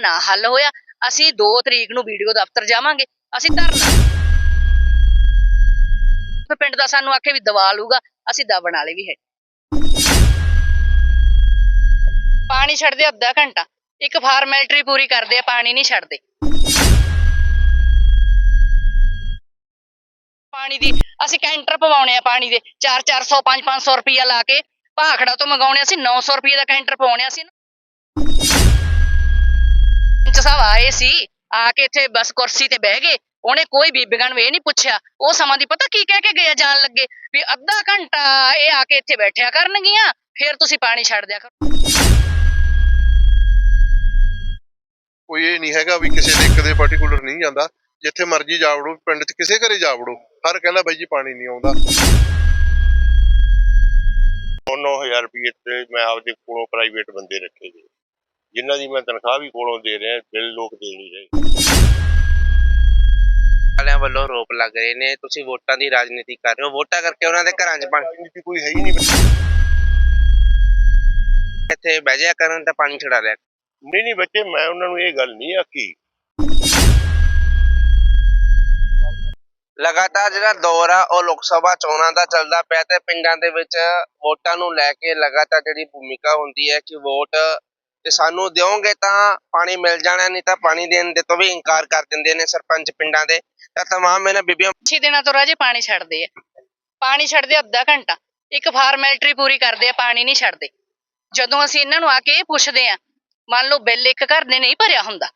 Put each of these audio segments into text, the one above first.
ਨਾ ਹੱਲ ਹੋਇਆ, ਅਸੀਂ 2 ਤਰੀਕ ਨੂੰ ਵੀਡੀਓ ਦਫ਼ਤਰ ਜਾਵਾਂਗੇ, ਅਸੀਂ ਧਰਨਾ। ਪਿੰਡ ਦਾ ਸਾਨੂੰ ਆਖੇ ਵੀ ਦਵਾ ਲੂਗਾ ਅਸੀਂ ਦਬਣ ਵਾਲੇ ਵੀ ਹੈ ਪਾਣੀ ਛੱਡਦੇ ਅੱਧਾ ਘੰਟਾ, ਇੱਕ ਫਾਰਮੈਲਿਟੀ ਪੂਰੀ ਕਰਦੇ ਆ, ਪਾਣੀ ਨਹੀਂ ਛੱਡਦੇ। ਪਾਣੀ ਦੀ, ਅਸੀਂ ਕੈਂਟਰ ਪਵਾਉਣੇ ਆ ਪਾਣੀ ਦੇ 4 400 5 500 ਰੁਪਇਆ ਲਾ ਕੇ, ਭਾਖੜਾ ਤੋਂ ਮੰਗਾਉਣੇ ਅਸੀਂ 900 ਰੁਪਏ ਦਾ ਕੈਂਟਰ ਪਵਾਉਣੇ ਅਸੀਂ ਪੰਚ ਸਾਹਿਬ ਆਏ ਸੀ ਆ ਕੇ ਇੱਥੇ ਬਸ ਕੁਰਸੀ ਤੇ ਬਹਿ ਗਏ ਉਹਨੇ ਕੋਈ ਬੀਬੀਆਂ ਨੂੰ ਇਹ ਨਹੀਂ ਪੁੱਛਿਆ। ਉਹ ਸਮਾਂ ਦੀ ਪਤਾ ਕੀ ਕਹਿ ਕੇ ਗਏ ਆ ਜਾਣ ਲੱਗੇ? ਵੀ ਅੱਧਾ ਘੰਟਾ ਇਹ ਆ ਕੇ ਇੱਥੇ ਬੈਠਿਆ ਕਰਨਗੀਆਂ ਫਿਰ ਤੁਸੀਂ ਪਾਣੀ ਛੱਡ ਦਿਆ ਕਰੋ। ਕੋਈ ਇਹ ਨਹੀਂ ਹੈਗਾ ਵੀ ਕਿਸੇ ਦੇ ਇੱਕ ਦੇ ਪਾਰਟਿਕੂਲਰ ਨਹੀਂ ਜਾਂਦਾ। ਜਿੱਥੇ ਮਰਜ਼ੀ ਜਾ ਵੜੋ ਪਿੰਡ 'ਚ ਕਿਸੇ ਘਰੇ ਜਾ ਵੜੋ। ਹਰ ਕਹਿੰਦਾ ਬਾਈ ਜੀ ਪਾਣੀ ਨਹੀਂ ਆਉਂਦਾ। 9000 ਰੁਪਏ ਤੇ ਮੈਂ ਆਪਦੇ ਕੋਲੋਂ ਪ੍ਰਾਈਵੇਟ ਬੰਦੇ ਰੱਖੇ ਜੀ ਜਿਨ੍ਹਾਂ ਦੀ ਮੈਂ ਤਨਖਾਹ ਵੀ ਕੋਲੋਂ ਦੇ ਰਿਹਾ ਬਿੱਲ ਲੋਕ ਦੇ ਨਹੀਂ ਰਹੇ। ਵਾਲਿਆਂ ਵੱਲੋਂ ਰੋਪ ਲੱਗ ਰਹੇ ਨੇ ਤੁਸੀਂ ਵੋਟਾਂ ਦੀ ਰਾਜਨੀਤੀ ਕਰ ਰਹੇ ਹੋ ਵੋਟਾਂ ਕਰਕੇ ਉਹਨਾਂ ਦੇ ਘਰਾਂ 'ਚ ਪਾਣੀ ਕੋਈ ਹੈ ਹੀ ਨਹੀਂ। ਇੱਥੇ ਬਹਿ ਜਾਇਆ ਕਰਨ ਤਾਂ ਪਾਣੀ ਛਡਾ ਲਿਆ। ਨਹੀਂ ਨਹੀਂ ਬੱਚੇ ਮੈਂ ਉਹਨਾਂ ਨੂੰ ਇਹ ਗੱਲ ਨਹੀਂ ਆਖੀ। ਲਗਾਤਾਰ ਜਿਹੜਾ ਦੌਰ ਆ ਉਹ ਲੋਕ ਸਭਾ ਚੋਣਾਂ ਦਾ ਚੱਲਦਾ ਪਿਆ ਤੇ ਪਿੰਡਾਂ ਦੇ ਵਿੱਚ ਵੋਟਾਂ ਨੂੰ ਲੈ ਕੇ ਲਗਾਤਾਰ ਜਿਹੜੀ ਭੂਮਿਕਾ ਹੁੰਦੀ ਹੈ ਕਿ ਵੋਟ ਤੇ ਸਾਨੂੰ ਦਿਓਗੇ ਤਾਂ ਪਾਣੀ ਮਿਲ ਜਾਣਾ, ਨਹੀਂ ਤਾਂ ਪਾਣੀ ਦੇਣ ਦੇ ਤੋਂ ਵੀ ਇਨਕਾਰ ਕਰ ਦਿੰਦੇ ਨੇ ਸਰਪੰਚ ਪਿੰਡਾਂ ਦੇ। ਤਾਂ ਤਮਾਮ ਇਹਨਾਂ ਬੀਬੀਆਂ ਛੇ ਦਿਨਾਂ ਤੋਂ ਰਾਜੇ ਪਾਣੀ ਛੱਡਦੇ ਆ। ਪਾਣੀ ਛੱਡਦੇ ਅੱਧਾ ਘੰਟਾ। ਇੱਕ ਫਾਰਮੈਲਿਟੀ ਪੂਰੀ ਕਰਦੇ ਆ, ਪਾਣੀ ਨਹੀਂ ਛੱਡਦੇ। ਜਦੋਂ ਅਸੀਂ ਇਹਨਾਂ ਨੂੰ ਆ ਕੇ ਇਹ ਪੁੱਛਦੇ ਆ, ਮੰਨ ਲਓ ਬਿੱਲ ਇੱਕ ਘਰ ਨੇ ਨਹੀਂ ਭਰਿਆ ਹੁੰਦਾ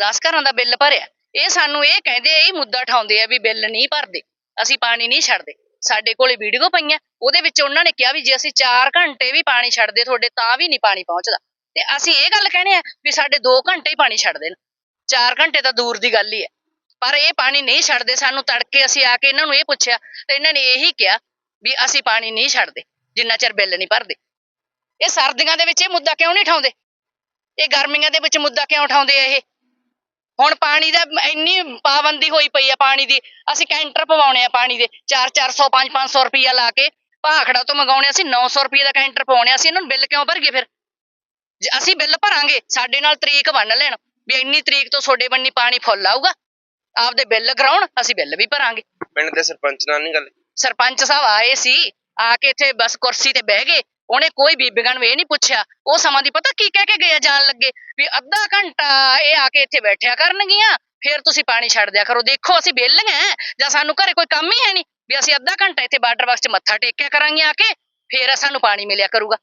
10 ਘਰਾਂ ਦਾ ਬਿੱਲ ਭਰਿਆ, ਇਹ ਸਾਨੂੰ ਇਹ ਕਹਿੰਦੇ ਆ, ਇਹ ਮੁੱਦਾ ਉਠਾਉਂਦੇ ਆ ਵੀ ਬਿੱਲ ਨਹੀਂ ਭਰਦੇ, ਅਸੀਂ ਪਾਣੀ ਨਹੀਂ ਛੱਡਦੇ। ਸਾਡੇ ਕੋਲੇ ਵੀਡੀਓ ਪਈਆਂ, ਉਹਦੇ ਵਿੱਚ ਉਹਨਾਂ ਨੇ ਕਿਹਾ ਵੀ ਜੇ ਅਸੀਂ 4 ਘੰਟੇ ਵੀ ਪਾਣੀ ਛੱਡਦੇ, ਤੁਹਾਡੇ ਤਾਂ ਵੀ ਨਹੀਂ ਪਾਣੀ ਪਹੁੰਚਦਾ। ਤੇ ਅਸੀਂ ਇਹ ਗੱਲ ਕਹਿੰਦੇ ਆ ਵੀ ਸਾਡੇ 2 ਘੰਟੇ ਹੀ ਪਾਣੀ ਛੱਡ ਦੇਣ 4 ਘੰਟੇ ਤਾਂ ਦੂਰ ਦੀ ਗੱਲ ਹੀ ਹੈ ਪਰ ਇਹ ਪਾਣੀ ਨਹੀਂ ਛੱਡਦੇ ਸਾਨੂੰ ਤੜਕੇ ਅਸੀਂ ਆ ਕੇ ਇਹਨਾਂ ਨੂੰ ਇਹ ਪੁੱਛਿਆ ਤੇ ਇਹਨਾਂ ਨੇ ਇਹੀ ਕਿਹਾ ਵੀ ਅਸੀਂ ਪਾਣੀ ਨਹੀਂ ਛੱਡਦੇ ਜਿੰਨਾ ਚਿਰ ਬਿੱਲ ਨਹੀਂ ਭਰਦੇ। ਇਹ ਸਰਦੀਆਂ ਦੇ ਵਿੱਚ ਇਹ ਮੁੱਦਾ ਕਿਉਂ ਨਹੀਂ ਉਠਾਉਂਦੇ? ਇਹ ਗਰਮੀਆਂ ਦੇ ਵਿੱਚ ਮੁੱਦਾ ਕਿਉਂ ਉਠਾਉਂਦੇ ਆ ਇਹ? ਹੁਣ ਪਾਣੀ ਦਾ ਇੰਨੀ ਪਾਬੰਦੀ ਹੋਈ ਪਈ ਆ ਪਾਣੀ ਦੀ ਅਸੀਂ ਕੈਂਟਰ ਪਵਾਉਣੇ ਆ ਪਾਣੀ ਦੇ 4 400 5 500 ਰੁਪਇਆ ਲਾ ਕੇ ਭਾਖੜਾ ਤੋਂ ਮੰਗਾਉਣੇ ਅਸੀਂ 900 ਰੁਪਏ ਦਾ ਕੈਂਟਰ ਪਵਾਉਣੇ ਆ, ਅਸੀਂ ਇਹਨਾਂ ਨੂੰ ਬਿੱਲ ਕਿਉਂ ਭਰੀਏ ਫਿਰ? ਅਸੀਂ ਬਿੱਲ ਭਰਾਂਗੇ ਸਾਡੇ ਨਾਲ ਤਰੀਕ ਬੰਨ ਲੈਣ ਵੀ ਇੰਨੀ ਤਰੀਕ ਤੋਂ ਤੁਹਾਡੇ ਬੰਨੀ ਪਾਣੀ ਫੁੱਲ ਆਊਗਾ। ਆਪਦੇ ਬਿੱਲ ਕਰਾਉਣ ਅਸੀਂ ਬਿੱਲ ਵੀ ਭਰਾਂਗੇ। ਪਿੰਡ ਦੇ ਸਰਪੰਚ ਨਾਲ ਨਹੀਂ ਗੱਲ? ਸਰਪੰਚ ਸਾਹਿਬ ਆਏ ਸੀ ਆ ਕੇ ਇੱਥੇ ਬਸ ਕੁਰਸੀ ਤੇ ਬਹਿ ਗਏ। ਉਹਨੇ ਕੋਈ ਬੀਬੀਆਂ ਨੂੰ ਇਹ ਨਹੀਂ ਪੁੱਛਿਆ। ਉਹ ਸਮਾਂ ਦੀ ਪਤਾ ਕੀ ਕਹਿ ਕੇ ਗਏ ਆ ਜਾਣ ਲੱਗੇ ਵੀ ਅੱਧਾ ਘੰਟਾ ਇਹ ਆ ਕੇ ਇੱਥੇ ਬੈਠਿਆ ਕਰਨਗੀਆਂ। ਫਿਰ ਤੁਸੀਂ ਪਾਣੀ ਛੱਡ ਦਿਆ ਕਰੋ। ਦੇਖੋ ਅਸੀਂ ਵਿਹਲੀਆਂ ਜਾਂ ਸਾਨੂੰ ਘਰੇ ਕੋਈ ਕੰਮ ਹੀ ਹੈ ਨਹੀਂ ਵੀ ਅਸੀਂ ਅੱਧਾ ਘੰਟਾ ਇੱਥੇ ਬਾਰਡਰ ਬਾਕਸ 'ਚ ਮੱਥਾ ਟੇਕਿਆ ਕਰਾਂਗੇ ਆ ਕੇ ਫਿਰ ਸਾਨੂੰ ਪਾਣੀ ਮਿਲਿਆ ਕਰੂਗਾ।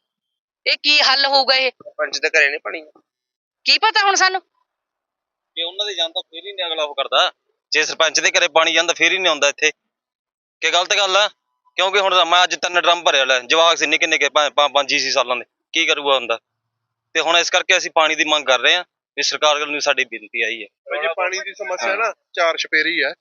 ਇਹ ਕੀ ਹੱਲ ਹੋਊਗਾ ਇਹ? ਸਰਪੰਚ ਦੇ ਘਰੇ ਨਹੀਂ ਪਾਣੀ ਕੀ ਪਤਾ ਹੁਣ ਸਾਨੂੰ? ਜੇ ਉਹਨਾਂ ਦੇ ਜਾਂਦਾ ਫੇਰ ਹੀ ਨਹੀਂ ਅਗਲਾ ਉਹ ਕਰਦਾ। ਜੇ ਸਰਪੰਚ ਦੇ ਘਰੇ ਪਾਣੀ ਜਾਂਦਾ ਫੇਰ ਹੀ ਨਹੀਂ ਆਉਂਦਾ ਇੱਥੇ। ਕਿ ਗਲਤ ਗੱਲ ਆ? ਕਿਉਂਕਿ ਹੁਣ ਮੈਂ ਅੱਜ ਤਿੰਨ ਡਰਮ ਭਰਿਆ ਲੈ ਜਵਾਕ ਸੀ ਨਿੱਕੇ ਨਿੱਕੇ ਪੰਜ ਪੰਜ- ਪੰਜ ਛੇ ਛੇ ਸਾਲਾਂ ਦੇ। ਕੀ ਕਰੂਗਾ ਹੁੰਦਾ ਤੇ ਹੁਣ ਇਸ ਕਰਕੇ ਅਸੀਂ ਪਾਣੀ ਦੀ ਮੰਗ ਕਰ ਰਹੇ ਹਾਂ ਵੀ ਸਰਕਾਰ ਵੱਲੋਂ ਸਾਡੀ ਬੇਨਤੀ ਆਈ ਹੈ। ਬਾਈ ਜੀ ਪਾਣੀ ਦੀ ਸਮੱਸਿਆ ਨਾ ਚਾਰ ਛਪੇਰੀ ਹੈ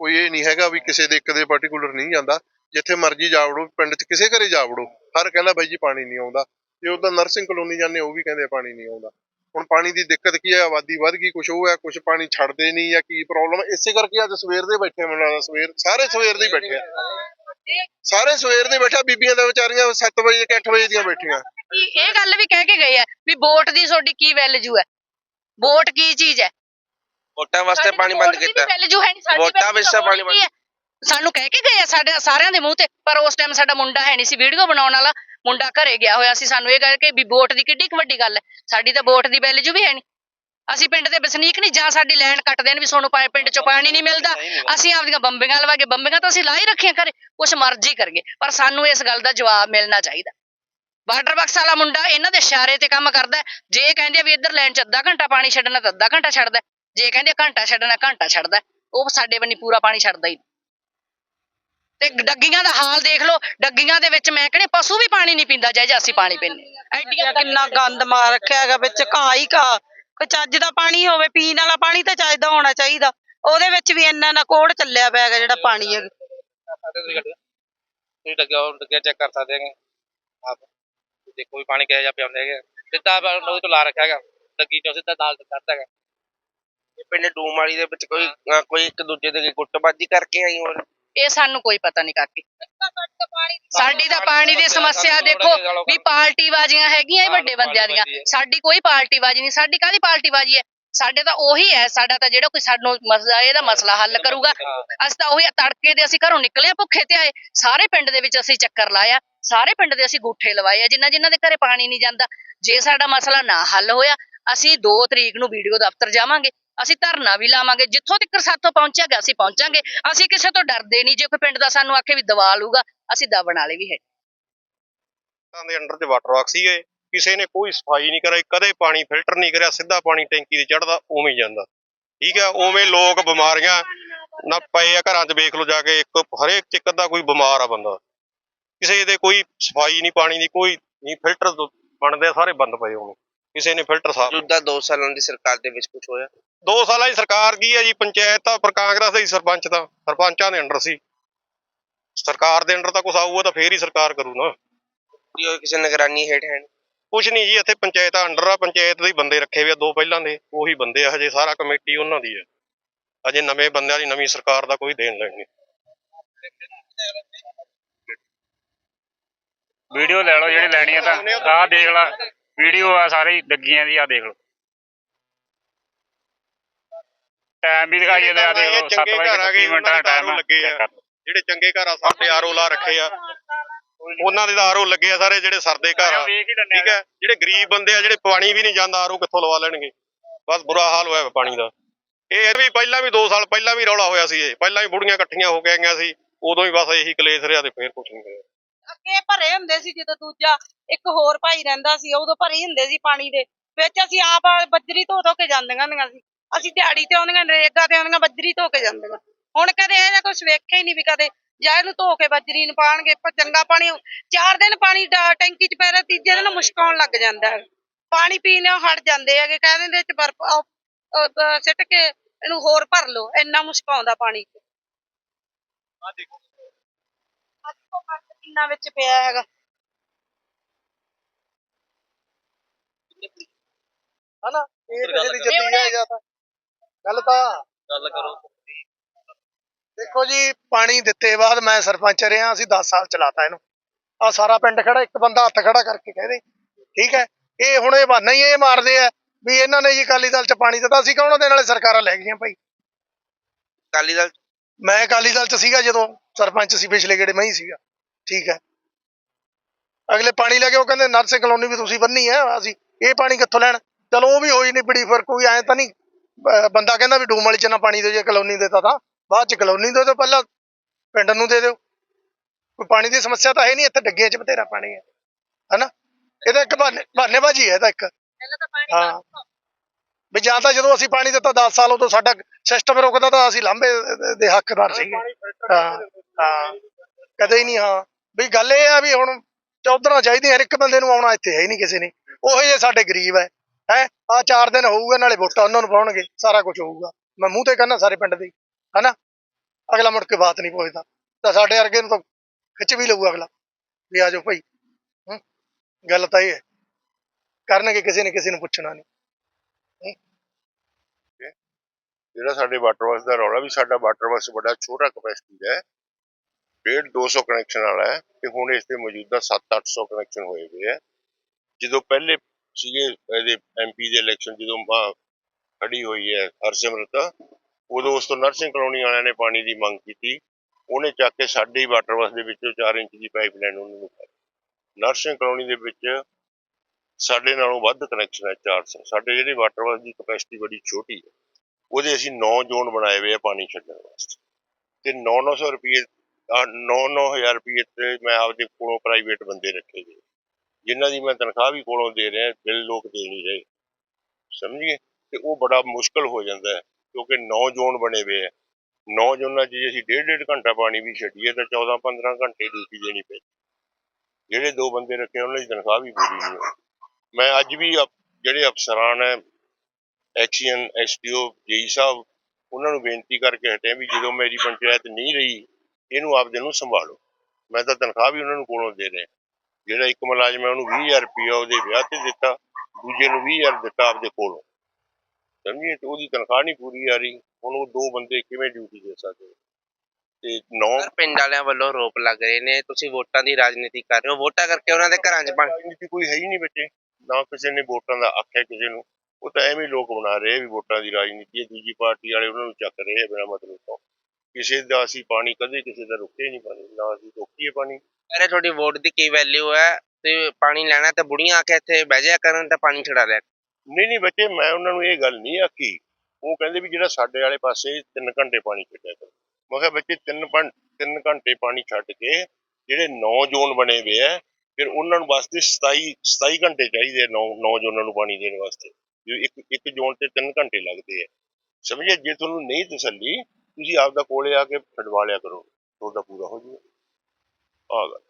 ਕੋਈ ਇਹ ਨਹੀਂ ਹੈਗਾ ਵੀ ਕਿਸੇ ਦੇ ਇੱਕ ਦੇ ਪਾਰਟਿਕੂਲਰ ਨਹੀਂ ਜਾਂਦਾ। ਜਿੱਥੇ ਮਰਜ਼ੀ ਜਾ ਵੜੋ ਪਿੰਡ 'ਚ ਕਿਸੇ ਘਰੇ ਜਾ ਵੜੋ ਹਰ ਕਹਿੰਦਾ ਬਾਈ ਜੀ ਪਾਣੀ ਨਹੀਂ ਆਉਂਦਾ। ਜੇ ਉਦਾਂ ਨਰਸਿੰਗ ਕਲੋਨੀ ਜਾਂਦੇ ਉਹ ਵੀ ਕਹਿੰਦੇ ਪਾਣੀ ਨਹੀਂ ਆਉਂਦਾ। ਹੁਣ ਪਾਣੀ ਦੀ ਦਿੱਕਤ ਕੀ ਹੈ ਆਬਾਦੀ ਵੱਧ ਗਈ ਕੁਝ ਉਹ ਹੈ ਕੁਝ ਪਾਣੀ ਛੱਡਦੇ ਨਹੀਂ ਜਾਂ ਕੀ ਪ੍ਰੋਬਲਮ ਇਸੇ ਕਰਕੇ ਅੱਜ ਸਵੇਰ ਦੇ ਬੈਠੇ ਮੈਨੂੰ ਲੱਗਦਾ ਸਵੇਰ ਸਾਰੇ ਸਵੇਰ ਦੇ ਹੀ ਬੈਠੇ ਆ। ਸਾਰੇ ਸਵੇਰ ਦੇ ਬੈਠਾ ਬੀਬੀਆਂ ਦਾ ਵਿਚਾਰੀਆਂ 7 ਵਜੇ ਕਿ 8 ਵਜੇ ਦੀਆਂ ਬੈਠੀਆਂ। ਇਹ ਗੱਲ ਵੀ ਕਹਿ ਕੇ ਗਏ ਆ ਵੀ ਵੋਟ ਦੀ ਤੁਹਾਡੀ ਕੀ ਵੈਲਿਊ ਹੈ ਵੋਟ ਕੀ ਚੀਜ਼ ਹੈ ਵੋਟਾਂ ਵਾਸਤੇ ਪਾਣੀ ਬੰਦ ਕੀਤਾ। value ਹੈ ਨਹੀਂ, ਸਾਡੀ ਵੋਟਾਂ value ਵਿੱਚ ਤਾਂ ਤਾਂ ਪਾਣੀ ਹੈ। ਸਾਨੂੰ ਕਹਿ ਕੇ ਗਏ ਆ ਸਾਡੇ ਸਾਰਿਆਂ ਦੇ ਮੂੰਹ ਤੇ ਪਰ ਉਸ ਟਾਈਮ ਸਾਡਾ ਮੁੰਡਾ ਹੈ ਨਹੀਂ ਸੀ ਵੀਡੀਓ ਬਣਾਉਣ ਵਾਲਾ। ਮੁੰਡਾ ਘਰੇ ਗਿਆ ਹੋਇਆ ਸੀ ਸਾਨੂੰ ਇਹ ਕਹਿ ਕੇ ਵੀ ਵੋਟ ਦੀ ਕਿੱਡੀ ਕੁ ਵੱਡੀ ਗੱਲ ਹੈ ਸਾਡੀ ਤਾਂ ਵੋਟ ਦੀ ਵੈਲਿਊ ਵੀ ਹੈ ਨਹੀਂ ਅਸੀਂ ਪਿੰਡ ਦੇ ਵਸਨੀਕ ਨਹੀਂ ਜਾਂ ਸਾਡੀ ਲੈਣ ਕੱਟ ਦੇਣ ਵੀ ਸਾਨੂੰ ਪਾ- ਪਿੰਡ ਚੋਂ ਪਾਣੀ ਨਹੀਂ ਮਿਲਦਾ ਅਸੀਂ ਆਪਦੀਆਂ ਬੰਬੀਆਂ ਲਵਾ ਕੇ ਬੰਬੀਆਂ ਤਾਂ ਅਸੀਂ ਲਾ ਹੀ ਰੱਖੀਆਂ ਘਰੇ ਕੁਛ ਮਰਜ਼ੀ ਕਰਗੇ ਪਰ ਸਾਨੂੰ ਇਸ ਗੱਲ ਦਾ ਜਵਾਬ ਮਿਲਣਾ ਚਾਹੀਦਾ ਵਾਟਰ ਬਾਕਸ ਵਾਲਾ ਮੁੰਡਾ ਇਹਨਾਂ ਦੇ ਇਸ਼ਾਰੇ ਤੇ ਕੰਮ ਕਰਦਾ। ਜੇ ਕਹਿੰਦੇ ਆ ਵੀ ਇੱਧਰ ਲੈਣ ਚ ਅੱਧਾ ਘੰਟਾ ਪਾਣੀ ਛੱਡਣਾ ਤਾਂ ਅੱਧਾ ਘੰਟਾ ਛੱਡਦਾ। ਜੇ ਕਹਿੰਦੇ ਆ ਘੰਟਾ ਛੱਡਣਾ ਘੰਟਾ ਛੱਡਦਾ। ਉਹ ਸਾਡੇ ਬੰਨੀ ਪੂਰਾ ਪਾਣੀ ਛੱਡਦਾ ਹੀ। ਤੇ ਡੱਗੀਆਂ ਦਾ ਹਾਲ ਦੇਖ ਲਓ ਡੱਗੀਆਂ ਦੇ ਵਿੱਚ ਮੈਂ ਕਹਿੰਦੇ ਪਸ਼ੂ ਵੀ ਪਾਣੀ ਨਹੀਂ ਪੀਂਦਾ ਜੇ ਅਸੀਂ ਪਾਣੀ ਪੀਂਦੇ ਐਡੀਆਂ ਕਿੰਨਾ ਗੰਦ ਮਾਰ ਰੱਖਿਆ ਹੈਗਾ ਵਿੱਚ ਘਾਹ ਹੀ ਘਾਹ ਕੋਈ ਚੱਜ ਦਾ ਪਾਣੀ ਹੋਵੇ ਪੀਣ ਵਾਲਾ ਪਾਣੀ ਤਾਂ ਚੱਜ ਦਾ ਹੋਣਾ ਚਾਹੀਦਾ। ਉਹਦੇ ਵਿੱਚ ਵੀ ਇੰਨਾ ਨਾ ਕੋੜ ਚੱਲਿਆ ਪਿਆ ਹੈਗਾ ਜਿਹੜਾ ਪਾਣੀ ਹੈ ਤੁਸੀਂ ਲੱਗਿਆ ਉਹ ਲੱਗਿਆ ਚੈੱਕ ਕਰ ਸਕਦੇ ਹੈਗੇ। ਆਪ ਦੇਖੋ ਵੀ ਪਾਣੀ ਕਿਹੋ ਜਿਹਾ ਪਿਆਉਂਦੇ ਹੈਗੇ। ਸਿੱਧਾ ਉਹਦੇ ਤੋਂ ਲਾ ਰੱਖਿਆ ਹੈਗਾ। ਲੱਗੀ ਚੋਂ ਸਿੱਧਾ ਨਾਲ ਚੜਦਾ ਹੈਗਾ। ਇਹ ਪਿੰਡ ਡੂਮ ਵਾਲੀ ਦੇ ਵਿੱਚ ਕੋਈ ਕੋਈ ਇੱਕ ਦੂਜੇ ਦੇ ਗੁੱਟਬਾਜੀ ਕਰਕੇ ਆਈ ਹੋਰ। ਇਹ ਸਾਨੂੰ ਕੋਈ ਪਤਾ ਨਹੀਂ ਕਾਕੀ। ਸਾਡੀ ਤਾਂ ਪਾਣੀ ਦੀ ਸਮੱਸਿਆ ਦੇਖੋ ਵੀ ਪਾਰਟੀ ਬਾਜ਼ੀਆਂ ਹੈਗੀਆਂ ਇਹ ਵੱਡੇ ਬੰਦਿਆਂ ਦੀਆਂ। ਸਾਡੀ ਕੋਈ ਪਾਰਟੀ ਬਾਜ਼ੀ ਨਹੀਂ। ਸਾਡੀ ਕਾਹਦੀ ਪਾਰਟੀ ਬਾਜ਼ੀ ਹੈ? ਸਾਡੇ ਤਾਂ ਉਹੀ ਹੈ ਸਾਡਾ ਤਾਂ ਜਿਹੜਾ ਕੋਈ ਸਾਨੂੰ ਮਸਲਾ ਇਹਦਾ ਮਸਲਾ ਹੱਲ ਕਰੂਗਾ। ਅਸੀਂ ਤਾਂ ਉਹੀ ਤੜਕੇ ਦੇ ਅਸੀਂ ਘਰੋਂ ਨਿਕਲੇ ਆ ਭੁੱਖੇ ਤੇ ਆਏ। ਸਾਰੇ ਪਿੰਡ ਦੇ ਵਿੱਚ ਅਸੀਂ ਚੱਕਰ ਲਾਇਆ ਸਾਰੇ ਪਿੰਡ ਦੇ ਅਸੀਂ ਗੂਠੇ ਲਵਾਏ ਆ ਜਿਨ੍ਹਾਂ ਜਿਨ੍ਹਾਂ ਦੇ ਘਰੇ ਪਾਣੀ ਨਹੀਂ ਜਾਂਦਾ। ਜੇ ਸਾਡਾ ਮਸਲਾ ਨਾ ਹੱਲ ਹੋਇਆ ਅਸੀਂ 2 ਤਰੀਕ ਨੂੰ ਵੀਡੀਓ ਦਫ਼ਤਰ ਜਾਵਾਂਗੇ। ਅਸੀਂ ਧਰਨਾ ਵੀ ਲਾਵਾਂਗੇ ਜਿੱਥੋਂ ਤੱਕ ਸਾਥੋਂ ਪਹੁੰਚਿਆ ਗਿਆ ਅਸੀਂ ਪਹੁੰਚਾਂਗੇ। ਅਸੀਂ ਕਿਸੇ ਤੋਂ ਡਰਦੇ ਨਹੀਂ ਜੇ ਕੋਈ ਪਿੰਡ ਦਾ ਸਾਨੂੰ ਆਖੇ ਵੀ ਦਵਾ ਲੂਗਾ ਅਸੀਂ ਦਬਣ ਵਾਲੇ ਵੀ ਹੈ ਦੇ ਅੰਡਰ 'ਚ ਵਾਟਰ ਵਰਕ ਸੀਗੇ। ਕਿਸੇ ਨੇ ਕੋਈ ਸਫ਼ਾਈ ਨਹੀਂ ਕਰਾਈ ਕਦੇ ਪਾਣੀ ਫਿਲਟਰ ਨਹੀਂ ਕਰਿਆ ਸਿੱਧਾ ਪਾਣੀ ਟੈਂਕੀ ਤੇ ਚੜਦਾ ਉਵੇਂ ਹੀ ਜਾਂਦਾ। ਠੀਕ ਹੈ ਉਵੇਂ ਲੋਕ ਬਿਮਾਰੀਆਂ ਨਾ ਪਏ ਆ ਘਰਾਂ 'ਚ ਵੇਖ ਲਓ ਜਾ ਕੇ ਇੱਕ ਹਰੇਕ ਚ ਇੱਕ ਅੱਧਾ ਕੋਈ ਬਿਮਾਰ ਆ ਬੰਦਾ। ਕਿਸੇ ਦੇ ਕੋਈ ਸਫ਼ਾਈ ਨਹੀਂ ਪਾਣੀ ਦੀ ਕੋਈ ਨਹੀਂ ਫਿਲਟਰ ਬਣਦੇ ਆ, ਸਾਰੇ ਬੰਦ ਪਏ ਹੋਣੇ। ਕਿਸੇ ਨੇ ਫਿਲਟਰ ਸਾਫ਼ ਮੌਜੂਦਾ 2 ਸਾਲਾਂ ਦੀ ਸਰਕਾਰ ਦੇ ਵਿੱਚ ਕੁਝ ਹੋਇਆ? ਦੋ ਸਾਲਾਂ ਦੀ ਸਰਕਾਰ ਕੀ ਹੈ ਜੀ? ਪੰਚਾਇਤ ਤਾਂ ਪਰ ਕਾਂਗਰਸ ਦੇ ਹੀ ਸਰਪੰਚ ਤਾਂ ਸਰਪੰਚਾਂ ਦੇ ਅੰਡਰ ਸੀ। ਸਰਕਾਰ ਦੇ ਅੰਡਰ ਤਾਂ ਕੁਛ ਆਊਗਾ ਤਾਂ ਫੇਰ ਹੀ ਸਰਕਾਰ ਕਰੂ ਨਾ। ਕੀ ਉਹ ਕਿਸੇ ਨਿਗਰਾਨੀ ਹੇਠ ਹੈ ਕੁਛ ਨਹੀਂ ਜੀ ਇੱਥੇ ਪੰਚਾਇਤ ਅੰਡਰ ਆ ਪੰਚਾਇਤ ਦੇ ਹੀ ਬੰਦੇ ਰੱਖੇ ਹੋਏ ਆ ਦੋ ਪਹਿਲਾਂ ਦੇ ਉਹੀ ਬੰਦੇ ਆ ਹਜੇ ਸਾਰਾ ਕਮੇਟੀ ਉਹਨਾਂ ਦੀ ਹੈ। ਅਜੇ ਨਵੇਂ ਬੰਦਿਆਂ ਦੀ ਨਵੀਂ ਸਰਕਾਰ ਦਾ ਕੋਈ ਦੇਣ ਲੈਣ ਨਹੀਂ। ਵੀਡੀਓ ਲੈ ਲਓ ਜਿਹੜੀ ਲੈਣੀ ਹੈ ਤਾਂ ਆਹ ਦੇਖ ਲਾ ਵੀਡੀਓ ਆ ਸਾਰੇ ਲੱਗੀਆਂ ਦੀ ਆ ਦੇਖ ਲਓ। ਟਾਈਮ ਵੀ ਦਿਖਾਈ ਜਾਂਦਾ ਆ ਦੇਖ ਲਓ 7 ਚੰਗੇ ਘਰ ਆ ਵਜੇ ਗਏ, 30 ਮਿੰਟ ਦਾ ਟਾਈਮ ਲੱਗੇ ਆ। ਜਿਹੜੇ ਚੰਗੇ ਘਰ ਆ ਸਾਡੇ ਆਰਓ ਲਾ ਰੱਖੇ ਆ। ਉਹਨਾਂ ਦੇ ਤਾਂ ਆਰਓ ਲੱਗੇ ਆ ਸਾਰੇ ਜਿਹੜੇ ਸਰਦੇ ਘਰ ਆ। ਹੀ ਠੀਕ ਹੈ? ਜਿਹੜੇ ਗਰੀਬ ਬੰਦੇ ਆ ਜਿਹੜੇ ਪਾਣੀ ਵੀ ਨਹੀਂ ਜਾਂਦਾ ਆਰਓ ਕਿੱਥੋਂ ਲਵਾ ਲੈਣਗੇ? ਬਸ ਬੁਰਾ ਹਾਲ ਹੋਇਆ ਪਾਣੀ ਦਾ। ਇਹ ਵੀ ਪਹਿਲਾਂ ਵੀ 2 ਸਾਲ ਪਹਿਲਾਂ ਵੀ ਰੌਲਾ ਹੋਇਆ ਸੀ ਇਹ। ਪਹਿਲਾਂ ਵੀ ਬੁੜੀਆਂ ਇਕੱਠੀਆਂ ਹੋ ਕੇ ਆਈਆਂ ਸੀ ਉਦੋਂ ਵੀ ਬਸ ਇਹੀ ਕਲੇਸ਼ ਰਿਹਾ ਤੇ ਫੇਰ ਕੁਝ ਨਹੀਂ ਹੋਇਆ। ਅੱਗੇ ਭਰੇ ਹੁੰਦੇ ਸੀ ਜਦੋਂ ਦੂਜਾ ਇੱਕ ਹੋਰ ਭਾਈ ਰਹਿੰਦਾ ਸੀ ਉਦੋਂ ਭਰੇ ਹੀ ਹੁੰਦੇ ਸੀ ਪਾਣੀ ਦੇ। ਵਿੱਚ ਅਸੀਂ ਆਪ ਬੱਜਰੀ ਧੋ ਧੋ ਕੇ ਜਾਂਦੀਆਂ ਹੁੰਦੀਆਂ ਸੀ। ਅਸੀਂ ਦਿਹਾੜੀ ਤੇ ਆਉਂਦੀਆਂ ਨਰੇਗਾ ਤੇ ਆਉਂਦੀਆਂ ਬੱਜਰੀ ਧੋ ਕੇ ਜਾਂਦੀਆਂ ਹੁਣ ਕਦੇ ਇਹ ਜਿਹਾ ਕੁਝ ਵੇਖਿਆ ਹੀ ਨਹੀਂ ਵੀ ਕਦੇ ਜਾਂ ਇਹਨੂੰ ਧੋ ਕੇ ਬੱਜਰੀ ਨੂੰ ਪਾਣਗੇ ਪਰ ਚੰਗਾ ਪਾਣੀ ਚਾਰ ਦਿਨ ਪਾਣੀ ਡਾ- ਟੈਂਕੀ 'ਚ ਪੈ ਰਿਹਾ ਤੀਜੇ ਦਿਨ ਮੁਸ਼ਕਾਉਣ ਲੱਗ ਜਾਂਦਾ ਹੈ। ਪਾਣੀ ਪੀਣੋਂ ਹਟ ਜਾਂਦੇ ਹੈਗੇ ਕਹਿ ਦਿੰਦੇ ਚ ਬਰਫ ਉਹ- ਸਿੱਟ ਕੇ ਇਹਨੂੰ ਹੋਰ ਭਰ ਲਓ ਇੰਨਾ ਮੁਸ਼ਕਾਉਂਦਾ ਪਾਣੀ। ਆ ਦੇਖੋ। ਕਿੰਨਾ ਵਿੱਚ ਪਿਆ ਹੈਗਾ। ਹਨਾ ਇਹ ਕਿਸੇ ਦੀ ਜੱਦੀ ਹੈ ਜਾਂ ਤਾਂ। ਗੱਲ ਤਾਂ ਗੱਲ ਕਰੋ। ਦੇਖੋ ਜੀ ਪਾਣੀ ਦਿੱਤੇ ਬਾਅਦ ਮੈਂ ਸਰਪੰਚ ਰਿਹਾ ਅਸੀਂ 10 ਸਾਲ ਚਲਾਤਾ ਇਹਨੂੰ। ਆ ਸਾਰਾ ਪਿੰਡ ਖੜਾ ਇੱਕ ਬੰਦਾ ਹੱਥ ਖੜਾ ਕਰਕੇ ਕਹਦੇ ਠੀਕ ਹੈ ਇਹ ਹੁਣ ਇਹ ਬਹਾਨਾ ਹੀ ਇਹ ਮਾਰਦੇ ਆ ਵੀ ਇਹਨਾਂ ਨੇ ਜੀ ਅਕਾਲੀ ਦਲ ਚ ਪਾਣੀ ਦਿੱਤਾ ਸੀ ਕੌਣ ਦੇ ਨਾਲੇ ਸਰਕਾਰਾਂ ਲੈ ਗਈਆਂ ਭਾਈ। ਅਕਾਲੀ ਦਲ ਮੈਂ ਅਕਾਲੀ ਦਲ ਚ ਸੀਗਾ ਜਦੋਂ ਸਰਪੰਚ ਸੀ ਪਿਛਲੇ ਗੇੜੇ ਮੈਂ ਹੀ ਸੀਗਾ। ਠੀਕ ਹੈ। ਅਗਲੇ ਪਾਣੀ ਲੈ ਕੇ ਉਹ ਕਹਿੰਦੇ ਨਰਸਿੰਗ ਕਲੋਨੀ ਵੀ ਤੁਸੀਂ ਬੰਨੀ ਹੈ ਅਸੀਂ ਇਹ ਪਾਣੀ ਕਿੱਥੋਂ ਲੈਣ? ਚਲੋ ਉਹ ਵੀ ਹੋਈ ਨਹੀਂ ਬੜੀ ਫਿਰ ਕੋਈ ਐ ਤਾਂ ਨਹੀਂ ਬੰਦਾ ਕਹਿੰਦਾ ਵੀ ਡੂਮ ਵਾਲੀ ਚ ਨਾ ਪਾਣੀ ਦਿਓ ਜੇ ਕਲੋਨੀ ਦੇਤਾ ਤਾਂ ਬਾਅਦ ਚ ਕਲੋਨੀ ਦੇ ਦਿਓ ਪਹਿਲਾਂ ਪਿੰਡ ਨੂੰ ਦੇ ਦਿਓ। ਕੋਈ ਪਾਣੀ ਦੀ ਸਮੱਸਿਆ ਤਾਂ ਹੈ ਨਹੀਂ ਇੱਥੇ ਡੱਗੀਆਂ ਚ ਬਥੇਰਾ ਪਾਣੀ ਹੈ। ਹਨਾ? ਇਹਦਾ ਇੱਕ ਬਹਾਨੇ ਬਹਾਨੇਬਾਜ਼ੀ ਹੈ ਇਹਦਾ ਇੱਕ। ਪਹਿਲਾਂ ਤਾਂ ਪਾਣੀ ਹਾਂ। ਵੀ ਜਾਂ ਤਾਂ ਜਦੋਂ ਅਸੀਂ ਪਾਣੀ ਦਿੱਤਾ 10 ਸਾਲ ਉਦੋਂ ਸਾਡਾ ਸਿਸਟਮ ਰੁਕਦਾ ਤਾਂ ਅਸੀਂ ਲਾਂਭੇ ਦੇ ਹੱਕਦਾਰ ਸੀਗੇ। ਹਾਂ। ਹਾਂ। ਕਦੇ ਹੀ ਨਹੀਂ ਹਾਂ। ਵੀ ਗੱਲ ਇਹ ਆ ਵੀ ਹੁਣ ਚੌਧਰਾਂ ਚਾਹੀਦੀਆਂ ਹਰ ਇੱਕ ਬੰਦੇ ਨੂੰ ਆਉਣਾ ਇੱਥੇ ਹੈ ਹੀ ਨਹੀਂ ਕਿਸੇ ਨੇ। ਉਹੋ ਜਿਹੇ ਸਾਡੇ ਗਰੀਬ ਹੈ। ਹੈ? ਆ ਚਾਰ ਦਿਨ ਹੋਊਗਾ, ਨਾਲੇ ਵੋਟਾਂ ਉਹਨਾਂ ਨੂੰ ਪਾਉਣਗੇ, ਸਾਰਾ ਕੁਝ ਹੋਊਗਾ। ਮੈਂ ਮੂੰਹ ਤੇ ਕਹਿੰਦਾ ਸਾਰੇ ਪਿੰਡ ਦੇ। ਹਨਾ? ਅਗਲਾ ਮੁੜ ਕੇ ਬਾਤ ਨਹੀਂ ਪੁੱਛਦਾ। ਤਾਂ ਸਾਡੇ ਵਰਗੇ ਨੂੰ ਤਾਂ ਖਿੱਚ ਵੀ ਲਊਗਾ ਅਗਲਾ। ਵੀ ਆ ਭਾਈ। ਗੱਲ ਤਾਂ ਇਹ ਹੈ। ਕਰਨਗੇ ਕਿਸੇ ਨੇ ਕਿਸੇ ਨੂੰ ਪੁੱਛਣਾ ਨਹੀਂ। ਜਿਹੜਾ ਸਾਡੇ ਵਾਟਰ ਵਰਕਸ ਦਾ ਰੌਲਾ ਵੀ ਸਾਡਾ ਵਾਟਰ ਵਰਕਸ ਬੜਾ ਛੋਟਾ ਕਪੈਸਿਟੀ ਦਾ ਹੈ। ਡੇਢ 200 ਕਨੈਕਸ਼ਨ ਵਾਲਾ ਹੈ। ਤੇ ਹੁਣ ਇਸ ਤੇ ਮੌਜੂਦਾ 7-800 ਕਨੈਕਸ਼ਨ ਹੋਏ ਹੋਏ ਆ ਜਦੋਂ ਪਹਿਲੇ ਸੀਗੇ, ਇਹਦੇ ਐਮਪੀ ਦੇ ਇਲੈਕਸ਼ਨ ਜਦੋਂ ਆਹ ਖੜੀ ਹੋਈ ਹੈ ਹਰਸਿਮਰਤ, ਉਦੋਂ ਉਸ ਤੋਂ ਨਰਸਿੰਗ ਕਲੋਨੀ ਵਾਲਿਆਂ ਨੇ ਪਾਣੀ ਦੀ ਮੰਗ ਕੀਤੀ। ਉਹਨੇ ਚੱਕ ਕੇ ਸਾਡੀ ਹੀ ਵਾਟਰ ਵਰਕਸ ਦੇ ਵਿੱਚੋਂ 4 ਇੰਚ ਦੀ ਪਾਈਪਲਾਈਨ ਉਹਨਾਂ ਨੂੰ ਨਰਸਿੰਗ ਕਲੋਨੀ ਦੇ ਵਿੱਚ ਸਾਡੇ ਨਾਲੋਂ ਵੱਧ ਕਨੈਕਸ਼ਨ ਹੈ 400 ਸਾਡੇ ਜਿਹੜੇ ਵਾਟਰ ਵਰਕਸ ਦੀ ਕਪੈਸਿਟੀ ਬੜੀ ਛੋਟੀ ਹੈ, ਉਹਦੇ ਅਸੀਂ 9 ਜ਼ੋਨ ਬਣਾਏ ਹੋਏ ਆ ਪਾਣੀ ਛੱਡਣ ਵਾਸਤੇ। ਤੇ 9-900 ਰੁਪਏ 9-9000 ਰੁਪਏ ਤੇ ਮੈਂ ਆਪਦੇ ਕੋਲੋਂ ਪ੍ਰਾਈਵੇਟ ਬੰਦੇ ਰੱਖੇ ਗਏ। ਜਿਨ੍ਹਾਂ ਦੀ ਮੈਂ ਤਨਖਾਹ ਵੀ ਕੋਲੋਂ ਦੇ ਰਿਹਾ, ਬਿੱਲ ਲੋਕ ਦੇ ਨਹੀਂ ਰਹੇ। ਸਮਝੀਏ? ਤੇ ਉਹ ਬੜਾ ਮੁਸ਼ਕਲ ਹੋ ਜਾਂਦਾ ਹੈ, ਕਿਉਂਕਿ 9 ਜ਼ੋਨ ਬਣੇ ਹੋਏ ਆ 9 ਜ਼ੋਨਾਂ 'ਚ ਜੇ ਅਸੀਂ ਡੇਢ ਡੇਢ ਘੰਟਾ ਪਾਣੀ ਵੀ ਛੱਡੀਏ ਤਾਂ 14-15 ਘੰਟੇ ਡਿਊਟੀ ਦੇਣੀ ਪਈ ਜਿਹੜੇ ਦੋ ਬੰਦੇ ਰੱਖੇ ਉਹਨਾਂ ਦੀ ਤਨਖਾਹ ਵੀ ਪੂਰੀ ਨਹੀਂ ਹੋਈ। ਮੈਂ ਅੱਜ ਵੀ ਅਪ- ਜਿਹੜੇ ਅਫਸਰਾਨ ਹੈ ਐਕਸੀਅਨ, ਐਸਡੀਓ, ਜੇਈ ਸਾਹਿਬ, ਉਹਨਾਂ ਨੂੰ ਬੇਨਤੀ ਕਰਕੇ ਹਟਿਆ ਵੀ ਜਦੋਂ ਮੇਰੀ ਪੰਚਾਇਤ ਨਹੀਂ ਰਹੀ, ਇਹਨੂੰ ਆਪਦੇ ਨੂੰ ਸੰਭਾਲੋ। ਮੈਂ ਤਾਂ ਤਨਖਾਹ ਵੀ ਉਹਨਾਂ ਨੂੰ ਕੋਲੋਂ ਦੇ ਰਿਹਾ। ਜਿਹੜਾ ਇੱਕ ਮੁਲਾਜ਼ਮ ਹੈ ਉਹਨੂੰ 20000 ਰੁਪਇਆ ਉਹਦੇ ਵਿਆਹ ਤੇ ਦਿੱਤਾ ਦੂਜੇ ਨੂੰ 20000 ਦਿੱਤਾ ਆਪਦੇ ਕੋਲੋਂ। ਸਮਝੀਏ ਤੇ ਉਹਦੀ ਤਨਖਾਹ ਨਹੀਂ ਪੂਰੀ ਆ ਰਹੀ ਹੁਣ ਉਹ ਦੋ ਬੰਦੇ ਕਿਵੇਂ ਡਿਊਟੀ ਦੇ ਸਕਦੇ? ਤੇ ਨੌ ਪਿੰਡ ਵਾਲਿਆਂ ਵੱਲੋਂ ਰੋਪ ਲੱਗ ਰਹੇ ਨੇ ਤੁਸੀਂ ਵੋਟਾਂ ਦੀ ਰਾਜਨੀਤੀ ਕਰ ਰਹੇ ਹੋ ਵੋਟਾਂ ਕਰਕੇ ਉਹਨਾਂ ਦੇ ਘਰਾਂ 'ਚ ਪਾਣੀ ਰਾਜਨੀਤੀ ਕੋਈ ਹੈ ਹੀ ਨਹੀਂ ਬੱਚੇ ਨਾ ਕਿਸੇ ਨੇ ਵੋਟਾਂ ਦਾ ਆਖਿਆ ਕਿਸੇ ਨੂੰ। ਉਹ ਤਾਂ ਐਵੇਂ ਲੋਕ ਬਣਾ ਰਹੇ ਵੀ ਵੋਟਾਂ ਦੀ ਰਾਜਨੀਤੀ ਹੈ ਦੂਜੀ ਪਾਰਟੀ ਵਾਲੇ ਉਹਨਾਂ ਨੂੰ ਚੱਕ ਰਹੇ ਆ ਬਿਨਾਂ ਮਤਲਬ ਤੋਂ। ਕਿਸੇ ਦਾ ਅਸੀਂ ਪਾਣੀ ਕਦੇ ਕਿਸੇ ਦਾ ਰੁਕਿਆ ਹੀ ਨਹੀਂ ਪਾਣੀ ਨਾ ਅਸੀਂ ਰੋਕੀਏ ਪਾਣੀ। ਅਰੇ ਤੁਹਾਡੀ ਵੋਟ ਦੀ ਕੀ ਵੈਲਿਊ ਹੈ? ਤੇ ਪਾਣੀ ਲੈਣਾ ਤੇ ਬੁੜੀਆਂ ਆ ਕੇ ਇੱਥੇ ਬਹਿ ਜਾਇਆ ਕਰਨ ਤਾਂ ਪਾਣੀ ਛੜਾ ਲਿਆ। ਨਹੀਂ ਨਹੀਂ ਬੱਚੇ ਮੈਂ ਉਹਨਾਂ ਨੂੰ ਇਹ ਗੱਲ ਨਹੀਂ ਆਖੀ। ਉਹ ਕਹਿੰਦੇ ਵੀ ਜਿਹੜਾ ਸਾਡੇ ਵਾਲੇ ਪਾਸੇ 3 ਘੰਟੇ ਪਾਣੀ ਛੱਡਿਆ ਕਰੋ। ਮੈਂ ਕਿਹਾ ਬੱਚੇ 3 3 ਘੰਟੇ ਪਾਣੀ ਛੱਡ ਕੇ ਜਿਹੜੇ 9 ਜ਼ੋਨ ਬਣੇ ਹੋਏ ਆ ਫਿਰ ਉਹਨਾਂ ਨੂੰ ਵਾਸਤੇ 27 27 ਘੰਟੇ ਚਾਹੀਦੇ ਆ 9 9 ਜ਼ੋਨਾਂ ਨੂੰ ਪਾਣੀ ਦੇਣ ਵਾਸਤੇ। ਜੇ ਇੱਕ ਇੱਕ ਜ਼ੋਨ ਤੇ 3 ਘੰਟੇ ਲੱਗਦੇ ਆ। ਸਮਝਿਆ? ਜੇ ਤੁਹਾਨੂੰ ਨਹੀਂ ਤਸੱਲੀ ਤੁਸੀਂ ਆਪਦਾ ਕੋਲੇ ਆ ਕੇ ਛਡਵਾ ਲਿਆ ਕਰੋ ਤੁਹਾਡਾ ਪੂਰਾ ਹੋ ਜਾਊਗਾ ਆ ਗੱਲ।